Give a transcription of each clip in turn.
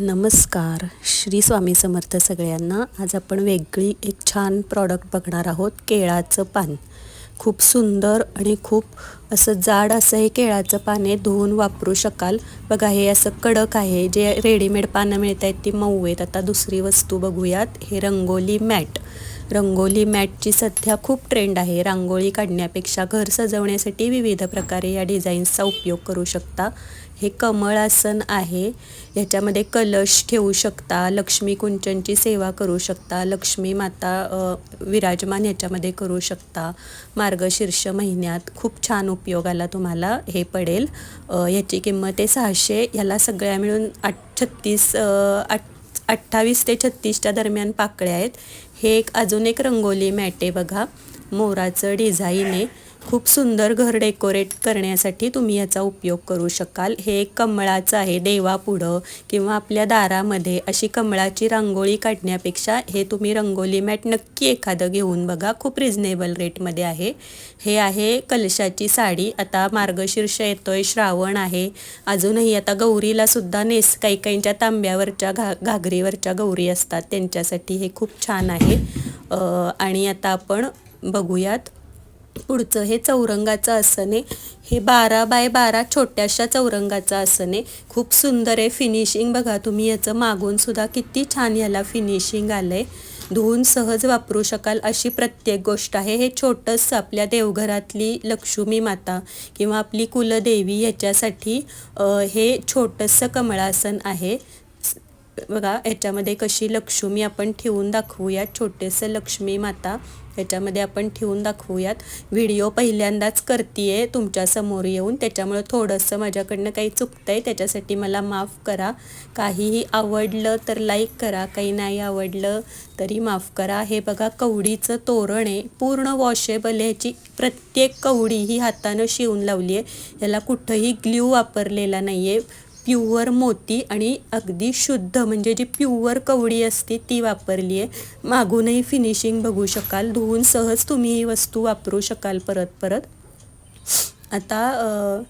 नमस्कार. श्री स्वामी समर्थ सगळ्यांना आज आपण वेगळी एक छान प्रॉडक्ट बघणार आहोत केळाचं पान. खूप सुंदर आणि खूप असं जाड असं हे केळाचं पान आहे धुवून वापरू शकाल. बघा हे असं कडक आहे जे रेडीमेड पानं मिळत आहेत ती मऊ आहेत. आता दुसरी वस्तू बघूयात हे रंगोली मॅट. रंगोली मॅटची सध्या खूप ट्रेंड आहे. रांगोळी काढण्यापेक्षा घर सजवण्यासाठी विविध प्रकारे या डिझाईन्सचा उपयोग करू शकता. हे कमळ आसन आहे. ह्याच्यामध्ये कलश ठेवू शकता लक्ष्मी कुंचनची सेवा करू शकता लक्ष्मी माता विराजमान ह्याच्यामध्ये करू शकता. मार्गशीर्ष महिन्यात खूप छान उपयोगाला तुम्हाला हे पडेल. ह्याची किंमत आहे सहाशे. ह्याला सगळ्या मिळून आठ छत्तीस आठ अठ्ठावीस ते छत्तीसच्या दरम्यान पाकळ्या आहेत. हे एक अजून एक रंगोली मॅट आहे बघा. मोराचं डिझाईन आहे. खूप सुंदर घर डेकोरेट करण्यासाठी तुम्ही याचा उपयोग करू शकाल. हे एक कमळाचं आहे देवापुढं किंवा आपल्या दारामध्ये अशी कमळाची रांगोळी काढण्यापेक्षा हे तुम्ही रंगोली मॅट नक्की एखादं घेऊन बघा. खूप रिझनेबल रेटमध्ये आहे. हे आहे कलशाची साडी. आता मार्गशीर्ष येतोय श्रावण आहे. अजूनही आता गौरीला सुद्धा नेस काही काहींच्या तांब्यावरच्या घा घागरीवरच्या गौरी असतात. त्यांच्यासाठी हे खूप छान आहे. आणि आता आपण बघूयात. पुढचं हे चौरंगाचं आसन आहे हे बारा बाय बारा छोट्याशा चौरंगाचं आसन आहे खूप सुंदर आहे फिनिशिंग बघा तुम्ही याचं मागून सुद्धा किती छान याला फिनिशिंग आलं आहे धुवून सहज वापरू शकाल अशी प्रत्येक गोष्ट आहे. हे छोटंसं आपल्या देवघरातली लक्ष्मी माता किंवा आपली कुलदेवी ह्याच्यासाठी हे छोटंसं कमळासन आहे. बघा याच्यामध्ये कशी लक्ष्मी आपण ठेवून दाखवूयात छोटेसं लक्ष्मी माता. याच्यामध्ये आपण ठेवून दाखवूयात. व्हिडिओ पहिल्यांदाच करते आहे तुमच्यासमोर येऊन. त्याच्यामुळं थोडंसं माझ्याकडनं काही चुकतं आहे त्याच्यासाठी मला माफ करा. काहीही आवडलं तर लाईक करा. काही नाही आवडलं तरी माफ करा. हे बघा कवडीचं तोरण आहे. पूर्ण वॉशेबल ह्याची प्रत्येक कवडी ही हातानं शिवून लावली आहे याला कुठंही ग्ल्यू वापरलेला नाही आहे प्युअर मोती आणि अगदी शुद्ध म्हणजे जी प्युअर कवडी असते ती वापरली आहे. मागूनही फिनिशिंग बघू शकाल. धुवून सहज तुम्ही ही वस्तू वापरू शकाल परत परत. आता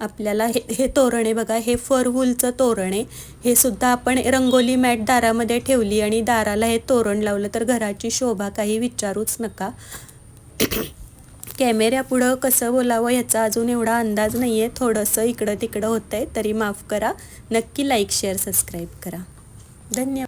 आपल्याला हे हे तोरण आहे बघा. हे फरवूलचं तोरण आहे. हे सुद्धा आपण रंगोली मॅट दारामध्ये ठेवली आणि दाराला हे तोरण लावलं तर घराची शोभा काही विचारूच नका. कॅमेऱ्यापुढं कसं बोलावं याचा अजून एवढा अंदाज नाही आहे थोडंसं इकडं तिकडं होतं आहे तरी माफ करा. नक्की लाईक शेअर सबस्क्राईब करा. धन्यवाद.